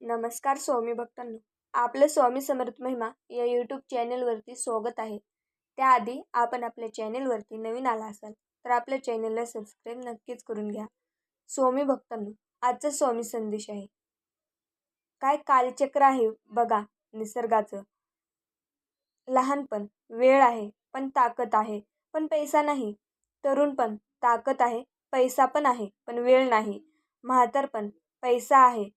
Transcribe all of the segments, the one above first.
नमस्कार स्वामी भक्तांनो. आपलं स्वामी समर्थ महिमा या यूट्यूब चॅनलवरती स्वागत आहे. त्याआधी आपण आपल्या चॅनलवरती नवीन आला असाल तर आपल्या चॅनलला सबस्क्राईब नक्कीच करून घ्या. स्वामी भक्तांनो आजचा स्वामी संदेश आहे. काय कालचक्र आहे बघा निसर्गाचं. लहानपण वेळ आहे पण ताकद आहे पण पैसा नाही. तरुण पण ताकद आहे पैसा पण आहे पण वेळ नाही. म्हातारपण पैसा आहे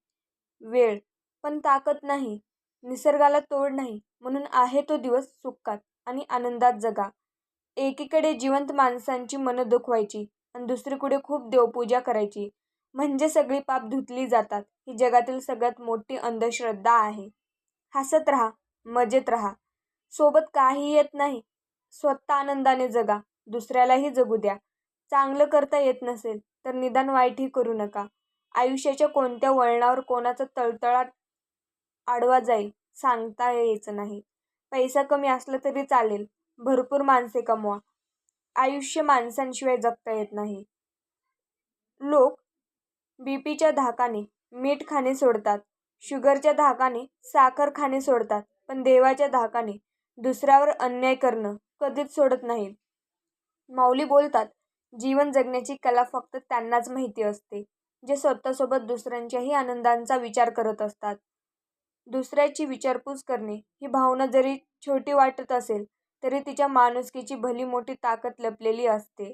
वेळ पण ताकद नाही निसर्गाला तोड नाही म्हणून आहे तो दिवस सुखात आणि आनंदात जगा. एकीकडे जिवंत माणसांची मनं दुखवायची आणि दुसरीकडे खूप देवपूजा करायची. म्हणजे सगळी पाप धुतली जातात. ही जगातील सगळ्यात मोठी अंधश्रद्धा आहे. हसत राहा मजेत राहा. सोबत काही येत नाही. स्वतः आनंदाने जगा. दुसऱ्यालाही जगू द्या. चांगलं करता येत नसेल तर निदान वाईटही करू नका. आयुष्याच्या कोणत्या वळणावर कोणाचा तळतळाट आडवा जाईल सांगता यायचं नाही. पैसा कमी असला तरी चालेल. भरपूर माणसे कमवा. आयुष्य माणसांशिवाय जगता येत नाही. लोक बी पीच्या धाकाने मीठ खाणे सोडतात. शुगरच्या धाकाने साखर खाणे सोडतात. पण देवाच्या धाकाने दुसऱ्यावर अन्याय करणं कधीच सोडत नाहीत माऊली बोलतात जीवन जगण्याची कला फक्त त्यांनाच माहिती असते. जे स्वतःसोबत दुसऱ्यांच्याही आनंदांचा विचार करत असतात. दुसऱ्याची विचारपूस करणे ही भावना जरी छोटी वाटत असेल तरी तिच्या माणुसकीची भली मोठी ताकद लपलेली असते.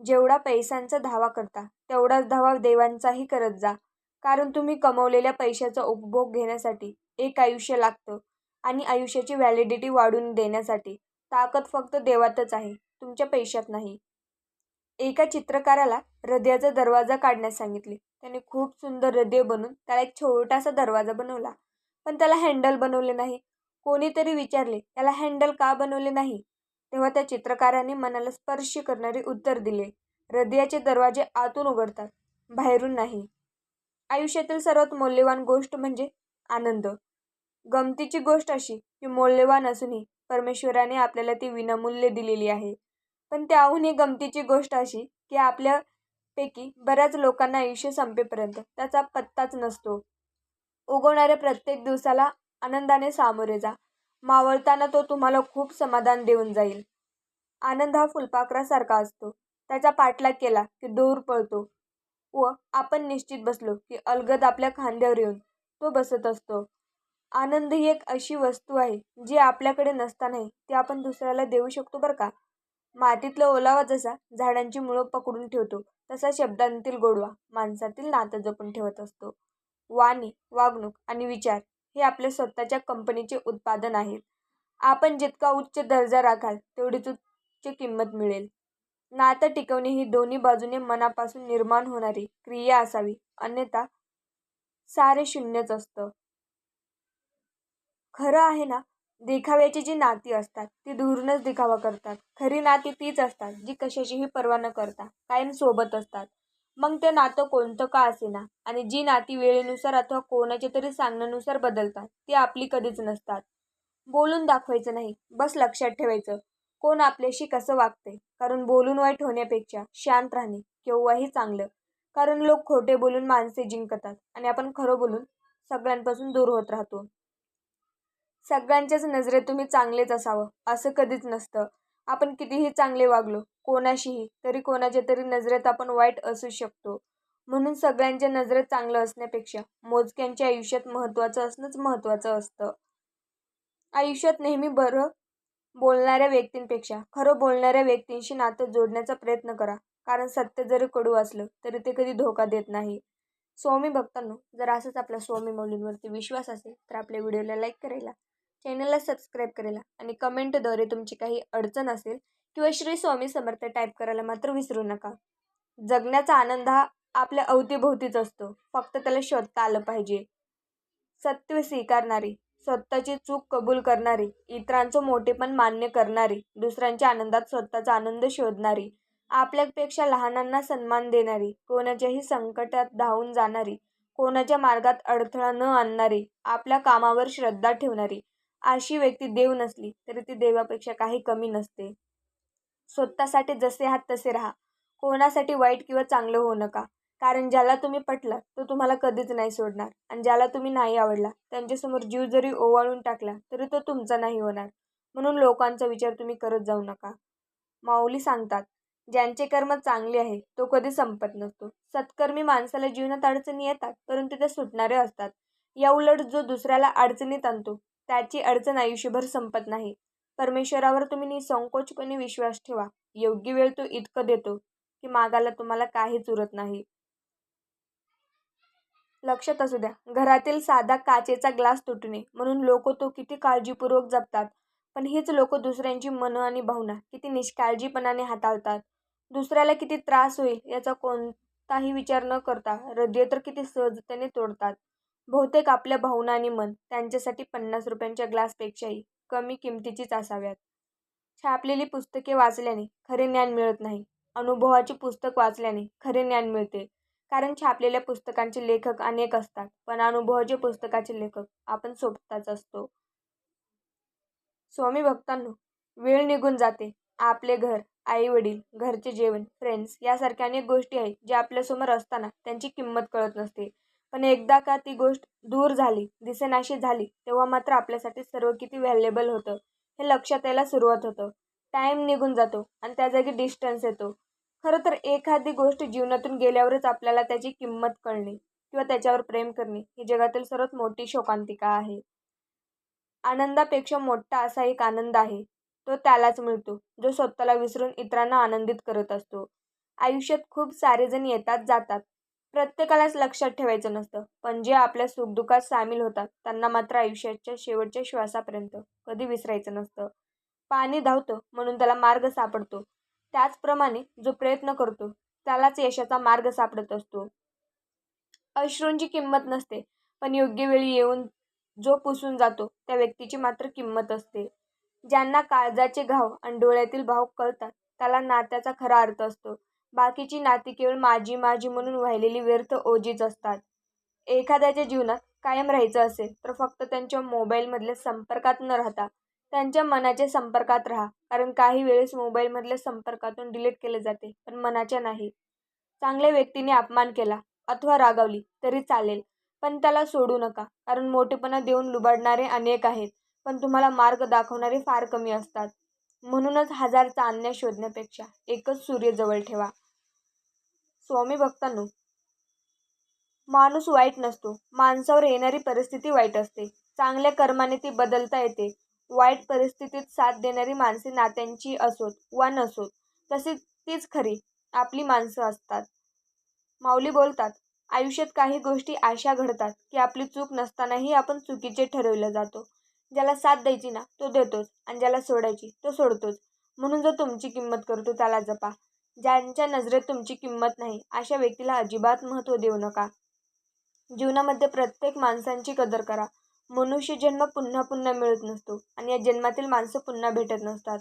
जेवढा पैशांचा धावा करता तेवढाच धावा देवांचाही करत जा. कारण तुम्ही कमवलेल्या पैशाचा उपभोग घेण्यासाठी एक आयुष्य लागतं आणि आयुष्याची व्हॅलिडिटी वाढून देण्यासाठी ताकद फक्त देवातच आहे तुमच्या पैशात नाही. एका चित्रकाराला हृदयाचा दरवाजा काढण्यास सांगितले. त्याने खूप सुंदर हृदय बनवून त्याला एक छोटासा दरवाजा बनवला. पण त्याला हँडल बनवले नाही. कोणीतरी विचारले त्याला हँडल का बनवले नाही? तेव्हा त्या चित्रकाराने मनाला स्पर्श करणारे उत्तर दिले हृदयाचे दरवाजे आतून उघडतात बाहेरून नाही. आयुष्यातील सर्वात मौल्यवान गोष्ट म्हणजे आनंद. गमतीची गोष्ट अशी की मौल्यवान असूनही परमेश्वराने आपल्याला ती विनामूल्य दिलेली आहे. पण त्याहूनही गमतीची गोष्ट अशी की आपल्या पैकी बऱ्याच लोकांना आयुष्य संपेपर्यंत त्याचा पत्ताच नसतो. उगवणाऱ्या प्रत्येक दिवसाला आनंदाने सामोरे जा. मावळताना तो तुम्हाला खूप समाधान देऊन जाईल. आनंद हा फुलपाखरासारखा असतो. त्याचा पाठलाग केला की दूर पळतो. व आपण निश्चित बसलो की अलगद आपल्या खांद्यावर येऊन तो बसत असतो. आनंद ही एक अशी वस्तू आहे जी आपल्याकडे नसतानाही ती आपण दुसऱ्याला देऊ शकतो बरं का? मातीतला ओलावा जसा झाडांची मुळं पकडून ठेवतो तसा शब्दांतील गोडवा माणसातील नातं जपून ठेवत असतो. वाणी वागणूक आणि विचार हे आपल्या स्वतःच्या कंपनीचे उत्पादन आहेत आपण जितका उच्च दर्जा राखाल तेवढीच उच्च किंमत मिळेल. नातं टिकवणे ही दोन्ही बाजूने मनापासून निर्माण होणारी क्रिया असावी अन्यथा सारे शून्यच असतं. खरं आहे ना? देखाव्याची जी नाती असतात ती दुरूनच दिखावा करतात. खरी नाती तीच असतात जी कशाचीही पर्वा न करता कायम सोबत असतात. मग ते नातं कोणतं का असेना? आणि जी नाती वेळेनुसार अथवा कोणाच्या तरी सांगण्यानुसार बदलतात ती आपली कधीच नसतात. बोलून दाखवायचं नाही बस लक्षात ठेवायचं. कोण आपल्याशी कसं वागते कारण बोलून वाईट होण्यापेक्षा शांत राहणे केव्हाही चांगलं. कारण लोक खोटे बोलून माणसे जिंकतात आणि आपण खरं बोलून सगळ्यांपासून दूर होत राहतो. सगळ्यांच्याच नजरेत तुम्ही चांगलेच असावं असं कधीच नसतं. आपण कितीही चांगले वागलो कोणाशीही तरी कोणाच्या तरी नजरेत आपण वाईट असू शकतो. म्हणून सगळ्यांच्या नजरेत चांगलं असण्यापेक्षा मोजक्यांच्या आयुष्यात महत्त्वाचं असणंच महत्त्वाचं असतं. आयुष्यात नेहमी बरं बोलणाऱ्या व्यक्तींपेक्षा खरं बोलणाऱ्या व्यक्तींशी नातं जोडण्याचा प्रयत्न करा. कारण सत्य जरी कडू असलं तरी ते कधी धोका देत नाही. स्वामी भक्तांनो जर असंच आपल्या स्वामी मौलींवरती विश्वास असेल तर आपल्या व्हिडिओला लाईक करायला चॅनलला सबस्क्राईब करायला आणि कमेंटद्वारे तुमची काही अडचण असेल किंवा श्री स्वामी समर्थ टाईप करायला मात्र विसरू नका. जगण्याचा आनंद हा आपल्या अवतीभोवतीच असतो. फक्त त्याला शोधता आलं पाहिजे. सत्य स्वीकारणारी स्वतःची चूक कबूल करणारी इतरांचं मोठेपण मान्य करणारी दुसऱ्यांच्या आनंदात स्वतःचा आनंद शोधणारी आपल्यापेक्षा लहानांना सन्मान देणारी कोणाच्याही संकटात धावून जाणारी कोणाच्या मार्गात अडथळा न आणणारी आपल्या कामावर श्रद्धा ठेवणारी अशी व्यक्ती देव नसली तरी ती देवापेक्षा काही कमी नसते. स्वतःसाठी जसे आहात तसे राहा. कोणासाठी वाईट किंवा चांगलं होऊ नका. कारण ज्याला तुम्ही पटला तो तुम्हाला कधीच नाही सोडणार. आणि ज्याला तुम्ही नाही आवडला त्यांच्यासमोर जीव जरी ओवाळून टाकला तरी तो तुमचा नाही होणार. म्हणून लोकांचा विचार तुम्ही करत जाऊ नका. माऊली सांगतात ज्यांचे कर्म चांगले आहे तो कधी संपत नसतो. सत्कर्मी माणसाला जीवनात अडचणी येतात परंतु त्या सुटणारे असतात. या उलट जो दुसऱ्याला अडचणीत आणतो त्याची अडचण आयुष्यभर संपत नाही. परमेश्वरावर तुम्ही निसंकोचपणे विश्वास ठेवा. योग्य वेळ तो इतकं देतो की मागायला तुम्हाला काहीच उरत नाही. लक्षात असू द्या घरातील साधा काचेचा ग्लास तुटणे म्हणून लोक तो किती काळजीपूर्वक जपतात. पण हीच लोक दुसऱ्यांची मनं आणि भावना किती निष्काळजीपणाने हाताळतात. दुसऱ्याला किती त्रास होईल याचा कोणताही विचार न करता हृदय तर किती सहजतेने तोडतात. बहुतेक आपल्या भावना आणि मन त्यांच्यासाठी पन्नास रुपयांच्या ग्लासपेक्षाही कमी किमतीचीच असाव्यात. छापलेली पुस्तके वाचल्याने खरे ज्ञान मिळत नाही. अनुभवाची पुस्तक वाचल्याने खरे ज्ञान मिळते. कारण छापलेल्या पुस्तकांचे लेखक अनेक असतात पण अनुभवाचे पुस्तकाचे लेखक आपण सोबताच असतो. स्वामी भक्तांनो वेळ निघून जाते. आपले घर आई वडील घरचे जेवण फ्रेंड्स यासारख्या अनेक गोष्टी आहेत ज्या आपल्यासमोर असताना त्यांची किंमत कळत नसते. पण एकदा का ती गोष्ट दूर झाली दिसेनाशी झाली तेव्हा मात्र आपल्यासाठी सर्व किती व्हॅल्युएबल होतं हे लक्षात यायला सुरुवात होतं. टाईम निघून जातो आणि त्या जागी डिस्टन्स येतो. खरं तर एखादी गोष्ट जीवनातून गेल्यावरच आपल्याला त्याची किंमत कळणे किंवा त्याच्यावर प्रेम करणे ही जगातील सर्वात मोठी शोकांतिका आहे. आनंदापेक्षा मोठा असा एक आनंद आहे तो त्यालाच मिळतो जो स्वतःला विसरून इतरांना आनंदित करत असतो. आयुष्यात खूप सारे जण येतात जातात प्रत्येकालाच लक्षात ठेवायचं नसतं. पण जे आपल्या सुखदुःखात सामील होतात त्यांना मात्र आयुष्याच्या शेवटच्या श्वासापर्यंत कधी विसरायचं नसतं. पाणी धावतं म्हणून त्याला मार्ग सापडतो. त्याचप्रमाणे जो प्रयत्न करतो त्यालाच यशाचा मार्ग सापडत असतो. अश्रूंची किंमत नसते पण योग्य वेळी येऊन जो पुसून जातो त्या व्यक्तीची मात्र किंमत असते. ज्यांना काळजाचे घाव आणि डोळ्यातील भाव कळतात त्याला नात्याचा खरा अर्थ असतो. बाकीची नाती केवळ माझी माझी म्हणून वाहिलेली व्यर्थ ओझीच असतात. एखाद्याच्या जीवनात कायम राहायचं असेल तर फक्त त्यांच्या मोबाईलमधल्या संपर्कात न राहता त्यांच्या मनाच्या संपर्कात राहा. कारण काही वेळेस मोबाईलमधल्या संपर्कातून डिलीट केले जाते पण मनाच्या नाही. चांगल्या व्यक्तीने अपमान केला अथवा रागावली तरी चालेल. पण त्याला सोडू नका. कारण मोठेपणा देऊन लुबाडणारे अनेक आहेत पण तुम्हाला मार्ग दाखवणारे फार कमी असतात. म्हणूनच हजार चांदण्या शोधण्यापेक्षा एकच सूर्य जवळ ठेवा. स्वामी भक्तांनो माणूस वाईट नसतो. माणसावर येणारी परिस्थिती वाईट असते. चांगल्या कर्माने ती बदलता येते. वाईट परिस्थितीत साथ देणारी माणसे नात्यांची असोत वा नसोत तसे तीच खरी आपली माणसं असतात. माऊली बोलतात आयुष्यात काही गोष्टी अशा घडतात की आपली चूक नसतानाही आपण चुकीचे ठरवलं जातो. ज्याला साथ द्यायची ना तो देतोच. आणि ज्याला सोडायची तो सोडतोच. म्हणून जो तुमची किंमत करतो त्याला जपा. ज्यांच्या नजरेत तुमची किंमत नाही अशा व्यक्तीला अजिबात महत्त्व देऊ नका. जीवनामध्ये प्रत्येक माणसांची कदर करा. मनुष्य जन्म पुन्हा पुन्हा मिळत नसतो आणि या जन्मातील माणसं पुन्हा भेटत नसतात.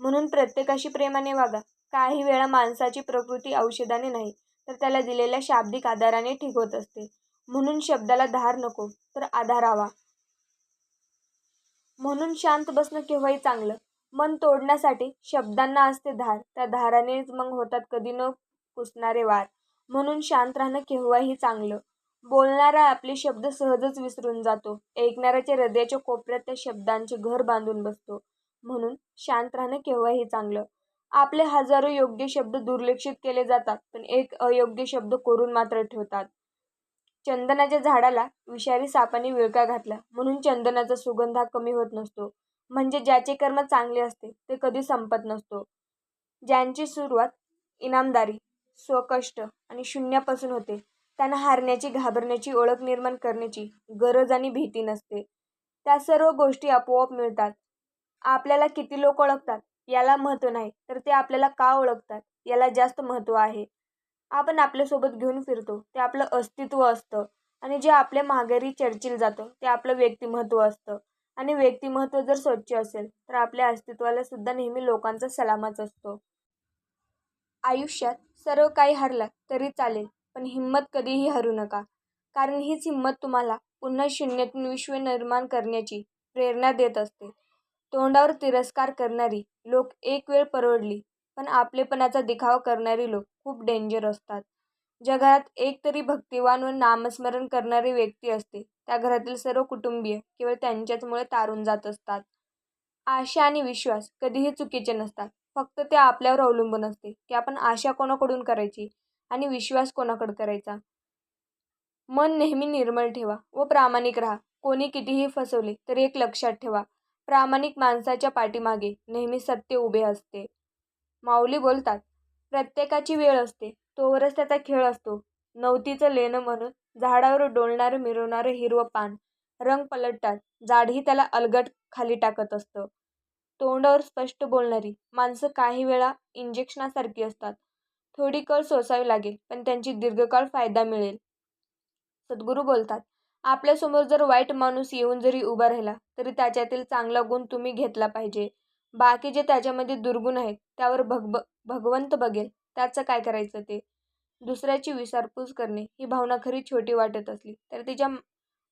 म्हणून प्रत्येकाशी प्रेमाने वागा. काही वेळा माणसाची प्रकृती औषधाने नाही तर त्याला दिलेल्या शाब्दिक आधाराने ठीक होत असते. म्हणून शब्दाला धार नको तर आधार हवा म्हणून शांत बसणं केव्हाही चांगलं. मन तोडण्यासाठी शब्दांना असते धार. त्या धारानेच मग होतात कधी न कुसणारे वार. म्हणून शांत राहणं केव्हाही चांगलं. बोलणारा आपले शब्द सहजच विसरून जातो. ऐकणाऱ्याच्या हृदयाच्या कोपऱ्यात त्या शब्दांचे घर बांधून बसतो. म्हणून शांत राहणं केव्हाही चांगलं. आपले हजारो योग्य शब्द दुर्लक्षित केले जातात पण एक अयोग्य शब्द करून मात्र ठेवतात. चंदनाच्या झाडाला विषारी सापाने विळका घातला. म्हणून चंदनाचा सुगंध हा कमी होत नसतो. म्हणजे ज्याचे कर्म चांगले असते ते कधी संपत नसतो. ज्यांची सुरुवात इनामदारी स्वकष्ट आणि शून्यापासून होते त्यांना हारण्याची घाबरण्याची ओळख निर्माण करण्याची गरज आणि भीती नसते. त्या सर्व गोष्टी आपोआप मिळतात. आपल्याला किती लोक ओळखतात याला महत्त्व नाही तर ते आपल्याला का ओळखतात याला जास्त महत्त्व आहे. आपण आपल्यासोबत घेऊन फिरतो ते आपलं अस्तित्व असतं आणि जे आपल्या माघारी चर्चिल जातं ते आपलं व्यक्तिमत्व असतं. आणि व्यक्तिमत्व जर स्वच्छ असेल तर आपल्या अस्तित्वाला सुद्धा नेहमी लोकांचा सलामच असतो. आयुष्यात सर्व काही हरला तरी चालेल पण हिंमत कधीही हरू नका. कारण हीच हिंमत तुम्हाला पुन्हा शून्यातून विश्व निर्माण करण्याची प्रेरणा देत असते. तोंडावर तिरस्कार करणारी लोक एक वेळ परवडली पण आपलेपणाचा दिखावा करणारी लोक खूप डेंजर असतात. ज्या घरात एक तरी भक्तिवान व नामस्मरण करणारी व्यक्ती असते. त्या घरातील सर्व कुटुंबीय केवळ त्यांच्याचमुळे तारून जात असतात. आशा आणि विश्वास कधीही चुकीचे नसतात. फक्त ते आपल्यावर अवलंबून असते की आपण आशा कोणाकडून करायची आणि विश्वास कोणाकडे करायचा? मन नेहमी निर्मळ ठेवा व प्रामाणिक राहा. कोणी कितीही फसवले तरी एक लक्षात ठेवा. प्रामाणिक माणसाच्या पाठीमागे नेहमी सत्य उभे असते. माऊली बोलतात प्रत्येकाची वेळ असते. तोवरच त्याचा खेळ असतो. नवतीचं लेणं म्हणून झाडावर डोलणारं मिरवणारं हिरवं पान रंग पलटतात. झाडही त्याला अलगट खाली टाकत असतं. तोंडावर स्पष्ट बोलणारी माणसं काही वेळा इंजेक्शनासारखी असतात. थोडी कळ सोसावी लागेल पण त्यांची दीर्घकाळ फायदा मिळेल. सद्गुरू बोलतात आपल्यासमोर जर वाईट माणूस येऊन जरी उभा राहिला तरी त्याच्यातील चांगला गुण तुम्ही घेतला पाहिजे. बाकी जे त्याच्यामध्ये दुर्गुण आहेत त्यावर भगब भगवंत बघेल. त्याचं काय करायचं ते? दुसऱ्याची विचारपूस करणे ही भावना खरी छोटी वाटत असली तर तिच्या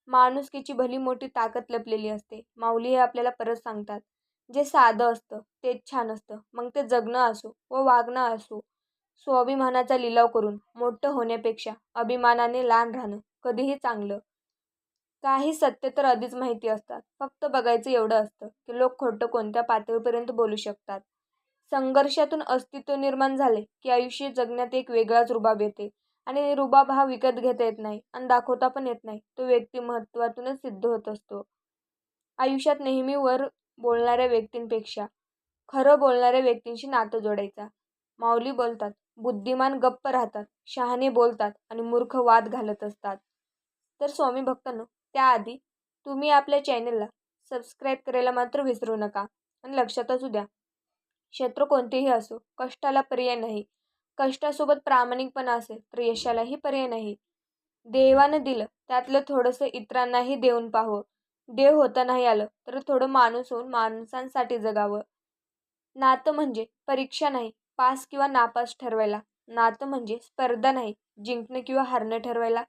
माणुसकीची भली मोठी ताकद लपलेली असते. माऊली हे आपल्याला परत सांगतात जे साधं असतं तेच छान असतं. मग ते जगणं असो व वागणं असो स्वाभिमानाचा लिलाव करून मोठं होण्यापेक्षा अभिमानाने लहान राहणं कधीही चांगलं. काही सत्य तर आधीच माहिती असतात. फक्त बघायचं एवढं असतं की लोक खोटं कोणत्या पातळीपर्यंत बोलू शकतात. संघर्षातून अस्तित्व निर्माण झाले की आयुष्य जगण्यात एक वेगळाच रुबाब येते. आणि रुबाब हा विकत घेता येत नाही आणि दाखवता पण येत नाही. तो व्यक्तिमत्वातूनच सिद्ध होत असतो. आयुष्यात नेहमी वर बोलणाऱ्या व्यक्तींपेक्षा खरं बोलणाऱ्या व्यक्तींशी नातं जोडायचा. माऊली बोलतात बुद्धिमान गप्प राहतात शहाणे बोलतात आणि मूर्ख वाद घालत असतात. तर स्वामी भक्तांनो त्याआधी तुम्ही आपल्या चॅनलला सबस्क्राईब करायला मात्र विसरू नका आणि लक्षात असू द्या क्षेत्र कोणतेही असो कष्टाला पर्याय नाही. कष्टासोबत प्रामाणिकपणा असेल तर यशालाही पर्याय नाही. देवानं दिलं त्यातलं थोडंसं इतरांनाही देऊन पाहावं देव होता नाही आलं तर थोडं माणूस होऊन माणसांसाठी जगावं. नातं म्हणजे परीक्षा नाही पास किंवा नापास ठरवायला. नातं म्हणजे स्पर्धा नाही जिंकणं किंवा हारणं ठरवायला.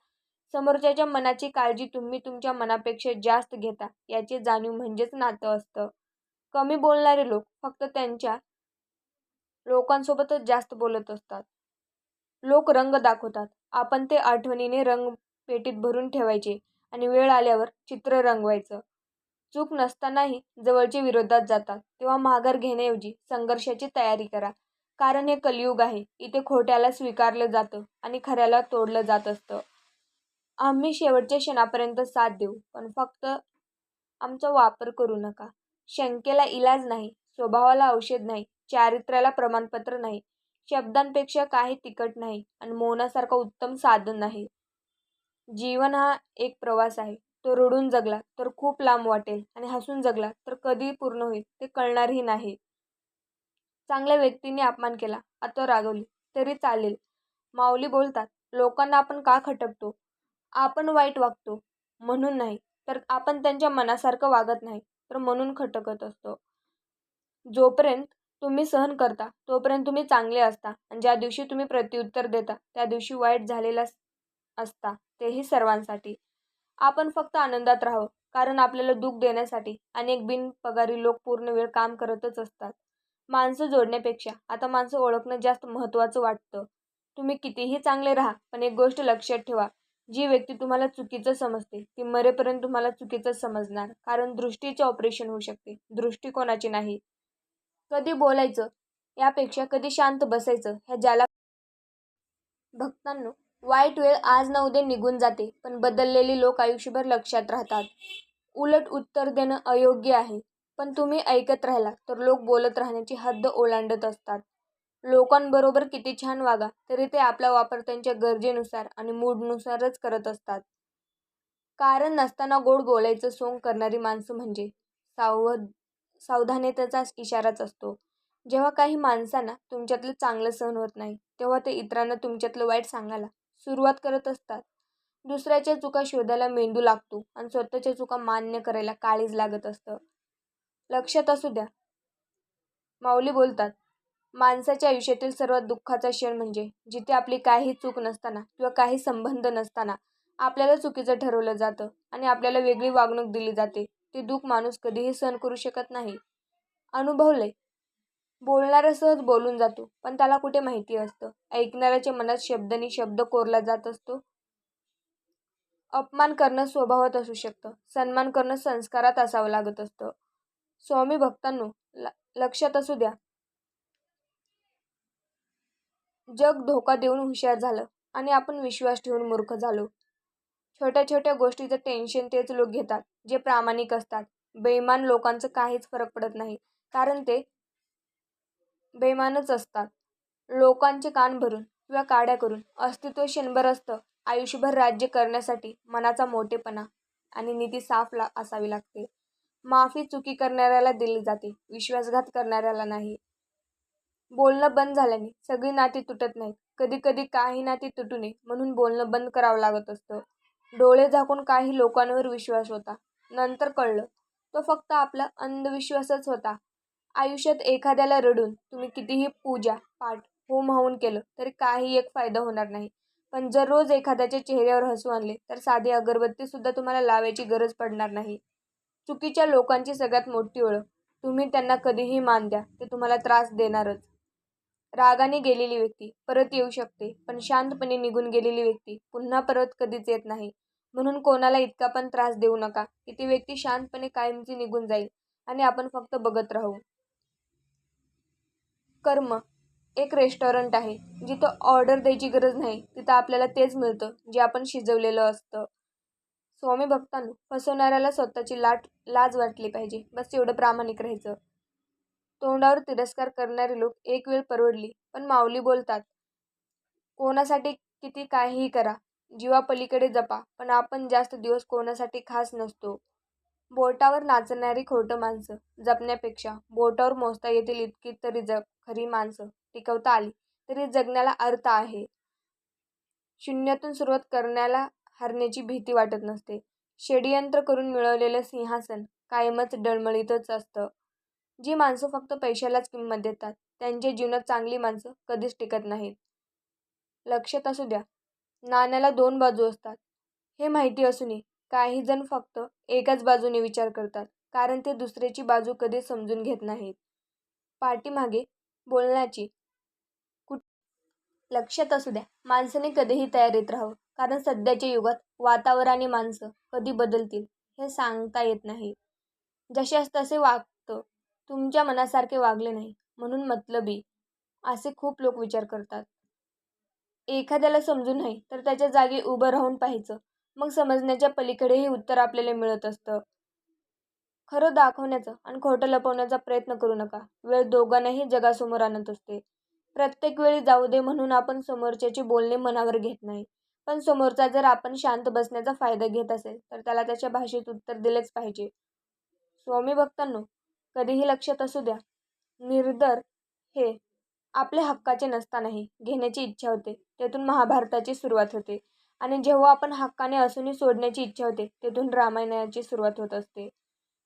समोरच्याच्या मनाची काळजी तुम्ही तुमच्या मनापेक्षा जास्त घेता याची जाणीव म्हणजेच नातं असतं. कमी बोलणारे लोक फक्त त्यांच्या लोकांसोबतच जास्त बोलत असतात. लोक रंग दाखवतात. आपण ते आठवणीने रंग पेटीत भरून ठेवायचे आणि वेळ आल्यावर चित्र रंगवायचं. चूक नसतानाही जवळचे विरोधात जातात. तेव्हा माघार घेण्याऐवजी संघर्षाची तयारी करा. कारण हे कलियुग आहे. इथे खोट्याला स्वीकारलं जातं आणि खऱ्याला तोडलं जात असतं. आम्ही शेवटच्या क्षणापर्यंत साथ देऊ. पण फक्त आमचा वापर करू नका. शंकेला इलाज नाही. स्वभावाला औषध नाही. चारित्र्याला प्रमाणपत्र नाही शब्दांपेक्षा काही तिकट नाही आणि मौनासारखं उत्तम साधन नाही. जीवन हा एक प्रवास आहे. तो रडून जगला तर खूप लांब वाटेल आणि हसून जगला तर कधी पूर्ण होईल ते कळणारही नाही. चांगल्या व्यक्तीने अपमान केला आता रागवली तरी चालेल. माऊली बोलतात लोकांना आपण का खटकतो? आपण वाईट वागतो. म्हणून नाही तर आपण त्यांच्या मनासारखं वागत नाही तर म्हणून खटकत असतो. जोपर्यंत तुम्ही सहन करता तोपर्यंत तुम्ही चांगले असता आणि ज्या दिवशी तुम्ही प्रत्युत्तर देता त्या दिवशी वाईट झालेला असता तेही सर्वांसाठी. आपण फक्त आनंदात राहावं कारण आपल्याला दुःख देण्यासाठी अनेक बिनपगारी लोक पूर्ण वेळ काम करतच असतात. माणसं जोडण्यापेक्षा आता माणसं ओळखणं जास्त महत्त्वाचं वाटतं. तुम्ही कितीही चांगले राहा पण एक गोष्ट लक्षात ठेवा जी व्यक्ती तुम्हाला चुकीचं समजते ती मरेपर्यंत तुम्हाला चुकीचं समजणार कारण दृष्टीचे ऑपरेशन होऊ शकते दृष्टिकोनाची नाही. कधी बोलायचं? यापेक्षा कधी शांत बसायचं? ह्या ज्याला भक्तांनो वाईट वेळ आज ना उद्या निघून जाते पण बदललेली लोक आयुष्यभर लक्षात राहतात. उलट उत्तर देणं अयोग्य आहे. पण तुम्ही ऐकत राहिला तर लोक बोलत राहण्याची हद्द ओलांडत असतात. लोकांबरोबर किती छान वागा तरी ते आपला वापर त्यांच्या गरजेनुसार आणि मूडनुसारच करत असतात. कारण नसताना गोड बोलायचं सोंग करणारी माणसं म्हणजे सावध सावधानतेचा इशाराच असतो. जेव्हा काही माणसांना तुमच्यातलं चांगलं सहन होत नाही तेव्हा ते इतरांना तुमच्यातलं वाईट सांगायला सुरुवात करत असतात. दुसऱ्याच्या चुका शोधायला मेंदू लागतो आणि स्वतःच्या चुका मान्य करायला काळीज लागत असतं. लक्षात असू द्या. माऊली बोलतात माणसाच्या आयुष्यातील सर्वात दुःखाचा क्षण म्हणजे जिथे आपली काही चूक नसताना किंवा काही संबंध नसताना आपल्याला चुकीचं ठरवलं जातं आणि आपल्याला वेगळी वागणूक दिली जाते. ते दुःख माणूस कधीही सहन करू शकत नाही. अनुभवले. बोलणारा सहज बोलून जातो पण त्याला कुठे माहिती असतं? ऐकणाऱ्याच्या मनात शब्दनी शब्द कोरला जात असतो. अपमान करणं स्वभावात असू शकतं. सन्मान करणं संस्कारात असावं लागत असतं. स्वामी भक्तांनो ल लक्षात असू द्या. जग धोका देऊन हुशार झालं आणि आपण विश्वास ठेवून मूर्ख झालो. छोट्या छोट्या गोष्टीचं टेन्शन तेच लोक घेतात जे प्रामाणिक असतात. बेईमान लोकांचं काहीच फरक पडत नाही कारण ते बेईमानच असतात. लोकांचे कान भरून किंवा काड्या करून अस्तित्व क्षणभर असतं आयुष्यभर राज्य करण्यासाठी मनाचा मोठेपणा आणि नीती साफ ला असावी लागते. माफी चुकी करणाऱ्याला दिली जाते विश्वासघात करणाऱ्याला नाही. बोलणं बंद झाल्याने सगळी नाती तुटत नाहीत. कधी कधी काही नाती तुटू नये म्हणून बोलणं बंद करावं लागत असतं. डोळे झाकून काही लोकांवर विश्वास होता. नंतर कळलं तो फक्त आपला अंधविश्वासच होता. आयुष्यात एखाद्याला रडून तुम्ही कितीही पूजा पाठ होम हवून केलं तरी काही एक फायदा होणार नाही. पण जर रोज एखाद्याच्या चेहऱ्यावर हसू आणले तर साधी अगरबत्तीसुद्धा तुम्हाला लावायची गरज पडणार नाही. चुकीच्या लोकांची सगळ्यात मोठी ओळख तुम्ही त्यांना कधीही मान द्या ते तुम्हाला त्रास देणारच. रागाने गेलेली व्यक्ती परत येऊ शकते पण शांतपणे निघून गेलेली व्यक्ती पुन्हा परत कधीच येत नाही. म्हणून कोणाला इतका पण त्रास देऊ नका की ती व्यक्ती शांतपणे कायमची निघून जाईल आणि आपण फक्त बघत राहू. कर्म एक रेस्टॉरंट आहे जिथं ऑर्डर द्यायची गरज नाही तिथं आपल्याला तेच मिळतं जे आपण शिजवलेलं असतं. स्वामी भक्तांनो फसवणाऱ्याला स्वतःची लाट लाज वाटली पाहिजे बस एवढं प्रामाणिक राहायचं. तोंडावर तिरस्कार करणारे लोक एक वेळ परवडली पण माऊली बोलतात कोणासाठी किती काहीही करा जीवापलीकडे जपा पण आपण जास्त दिवस कोणासाठी खास नसतो. बोटावर नाचणारी खोटं माणसं जपण्यापेक्षा बोटावर मोजता येतील इतकी तरी जप खरी माणसं टिकवता आली तरी जगण्याला अर्थ आहे. शून्यातून सुरुवात करण्याला हरण्याची भीती वाटत नसते. षडयंत्र करून मिळवलेलं सिंहासन कायमच डळमळीतच असतं. जी माणसं फक्त पैशालाच किंमत देतात त्यांच्या जीवनात चांगली माणसं कधीच टिकत नाहीत. लक्षात असू द्या नाण्याला दोन बाजू असतात. हे माहिती असूनही काही जण फक्त एकाच बाजूने विचार करतात कारण ते दुसऱ्याची बाजू कधी समजून घेत नाहीत. पाठीमागे बोलण्याची कुठ लक्षात असू द्या माणसाने कधीही तयारीत राहावं कारण सध्याच्या युगात वातावरण आणि माणसं कधी बदलतील हे सांगता येत नाही. जशास तसे वाक तुमच्या मनासारखे वागले नाही म्हणून मतलबी असे खूप लोक विचार करतात. एखाद्याला समजून नाही तर त्याच्या जागी उभं राहून पाहायचं. मग समजण्याच्या पलीकडेही उत्तर आपल्याला मिळत असतं. खरं दाखवण्याचा आणि खोटं लपवण्याचा प्रयत्न करू नका. वेळ दोघांनाही जगासमोर आणत असते. प्रत्येक वेळी जाऊ दे म्हणून आपण समोरच्याचे बोलणे मनावर घेत नाही. पण समोरचा जर आपण शांत बसण्याचा फायदा घेत असेल तर त्याला त्याच्या भाषेत उत्तर दिलेच पाहिजे. स्वामी भक्तांनो कधीही लक्षात असू द्या. निर्दर हे आपल्या हक्काचे नसतानाही घेण्याची इच्छा होते. तेथून महाभारताची सुरुवात होते. आणि जेव्हा आपण हक्काने असूनही सोडण्याची इच्छा होते तेथून रामायणाची सुरुवात होत असते.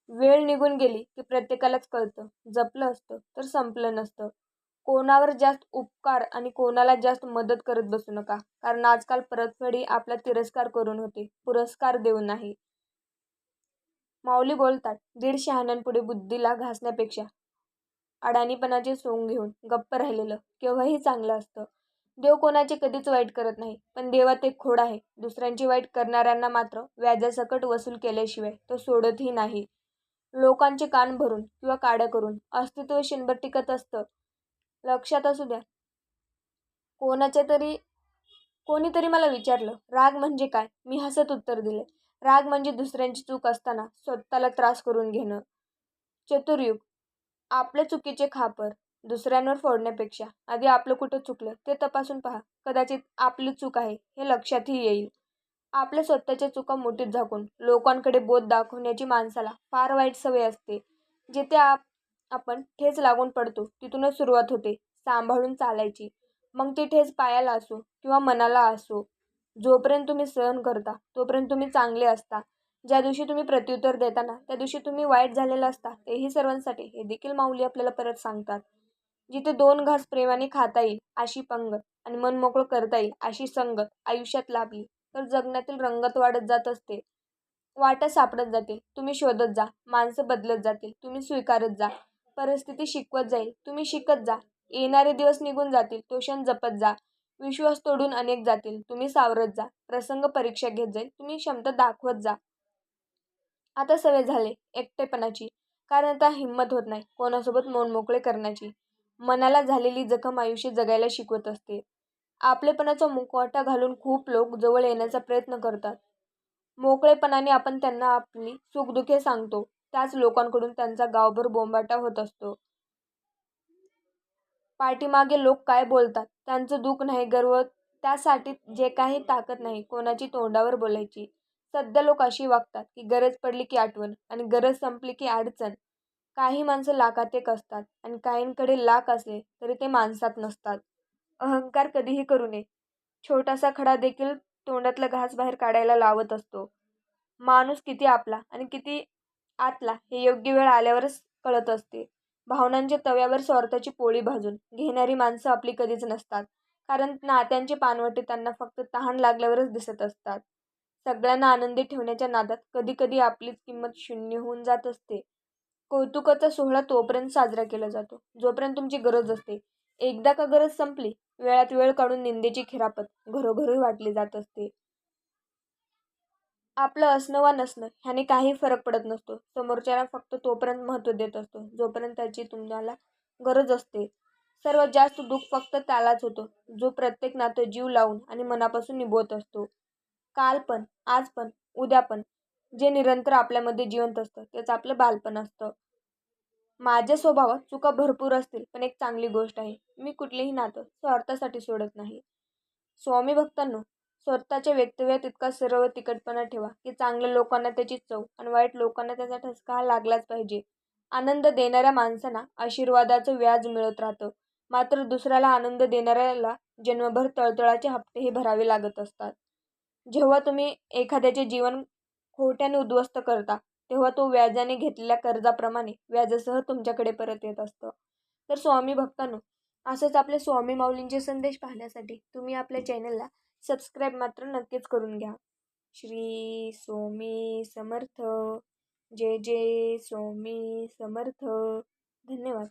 वेळ निघून गेली की प्रत्येकालाच कळतं. जपलं असतं तर संपलं नसतं. कोणावर जास्त उपकार आणि कोणाला जास्त मदत करत बसू नका. कारण आजकाल परतफेडी आपला तिरस्कार करून होते. पुरस्कार देऊन नाही. माऊली बोलतात दीड शहाण्यांपुढे बुद्धीला घासण्यापेक्षा. अडाणीपणाचे सोंग घेऊन गप्प राहिलेलं केव्हाही चांगलं असतं. देव कोणाचे कधीच वाईट करत नाही पण देवात एक खोड आहे. दुसऱ्यांची वाईट करणाऱ्यांना मात्र व्याजासकट वसूल केल्याशिवाय तो सोडतही नाही. लोकांचे कान भरून किंवा काड्या करून अस्तित्व शिनभर टिकत असतं. लक्षात असू द्या. कोणाच्या तरी कोणीतरी मला विचारलं राग म्हणजे काय? मी हसत उत्तर दिले. राग म्हणजे दुसऱ्यांची चूक असताना स्वतःला त्रास करून घेणं. चतुर्युग. आपल्या चुकीचे खापर दुसऱ्यांवर फोडण्यापेक्षा आधी आपलं कुठं चुकलं ते तपासून पहा. कदाचित आपली चूक आहे हे लक्षातही येईल. आपल्या स्वतःच्या चुका मोठीत झाकून लोकांकडे बोध दाखवण्याची माणसाला फार वाईट सवय असते. जिथे आप आपण ठेच लागून पडतो तिथूनच सुरुवात होते सांभाळून चालायची. मग ती ठेच पायाला असो किंवा मनाला असो. जोपर्यंत तुम्ही सहन करता तोपर्यंत तुम्ही चांगले असता. ज्या दिवशी तुम्ही प्रत्युत्तर देताना त्या दिवशी तुम्ही वाईट झालेलं असता तेही सर्वांसाठी. हे देखील माऊली आपल्याला परत सांगतात. जिथे दोन घास प्रेमाने खाता येईल अशी पंगत आणि मन मोकळं करता येईल अशी संगत आयुष्यात लाभली. तर जगण्यातील रंगत वाढत जात असते. वाटा सापडत जातील तुम्ही शोधत जा. माणसं बदलत जातील. तुम्ही स्वीकारत जा. परिस्थिती शिकवत जाईल. तुम्ही शिकत जा. येणारे दिवस निघून जातील. तो क्षण जपत जा. विश्वास तोडून अनेक जातील. तुम्ही सावरत जा. प्रसंग परीक्षा घेत जाईल. तुम्ही क्षमता दाखवत जा. आता सवय झाले एकटेपणाची. कारण आता हिंमत होत नाही. कोणासोबत मन मोकळे करण्याची. मनाला झालेली जखम आयुष्य जगायला शिकवत असते. आपलेपणाचा मुखवाटा घालून खूप लोक जवळ येण्याचा प्रयत्न करतात. मोकळेपणाने आपण त्यांना आपली सुखदुःखे सांगतो. त्याच लोकांकडून त्यांचा गावभर बोंबाटा होत असतो. पाठीमागे लोक काय बोलतात? त्यांचं दुःख नाही गर्व त्यासाठी जे काही ताकद नाही कोणाची तोंडावर बोलायची. सध्या लोक अशी वागतात की गरज पडली की आठवण आणि गरज संपली की अडचण. काही माणसं लाखात एक असतात आणि काहींकडे लाख असले तरी ते माणसात नसतात. अहंकार कधीही करू नये. छोटासा खडा देखील तोंडातला घास बाहेर काढायला लावत असतो. माणूस किती आपला आणि किती आतला हे योग्य वेळ आल्यावरच कळत असते. भावनांच्या तव्यावर स्वार्थाची पोळी भाजून. घेणारी माणसं आपली कधीच नसतात. कारण नात्यांचे पानवटे त्यांना फक्त तहान लागल्यावरच दिसत असतात. सगळ्यांना आनंदी ठेवण्याच्या नादात कधीकधी आपलीच किंमत शून्य होऊन जात असते. कौतुकाचा सोहळा तोपर्यंत साजरा केला जातो. जोपर्यंत तुमची गरज असते. एकदा का गरज संपली वेळात वेळ काढून निंदेची खिरापत घरोघरी वाटली जात असते. आपलं असणं वा नसणं ह्याने काही फरक पडत नसतो. समोरच्याला फक्त तोपर्यंत महत्त्व देत असतो जोपर्यंत त्याची तुम्हाला गरज असते. सर्वात जास्त दुःख फक्त त्यालाच होतो जो प्रत्येक नातं जीव लावून आणि मनापासून निभवत असतो. काल पण आज पण उद्या पण जे निरंतर आपल्यामध्ये जिवंत असतं त्याचं आपलं बालपण असतं. माझ्या स्वभावात चुका भरपूर असतील पण एक चांगली गोष्ट आहे मी कुठलेही नातं स्वार्थासाठी सोडत नाही. स्वामी भक्तांनो स्वतःच्या वक्तव्यात इतका सर्व तिखटपणा ठेवा की चांगल्या लोकांना त्याची चव आणि वाईट लोकांना त्याचा ठसका हा लागलाच पाहिजे. आनंद देणाऱ्या माणसांना आशीर्वादाचं व्याज मिळत राहतं. मात्र दुसऱ्याला आनंद देणाऱ्याला जन्मभर तळतळाचे हप्तेही भरावे लागत असतात. जेव्हा तुम्ही एखाद्याचे जीवन खोट्याने उद्ध्वस्त करता तेव्हा तो व्याजाने घेतलेल्या कर्जाप्रमाणे व्याजासह तुमच्याकडे परत येत असतं. तर स्वामी भक्तांनो असंच आपले स्वामी माऊलींचे संदेश पाहण्यासाठी तुम्ही आपल्या चॅनलला सबस्क्राईब मात्र नक्कीच करून घ्या. श्री स्वामी समर्थ. जय जय स्वामी समर्थ. धन्यवाद.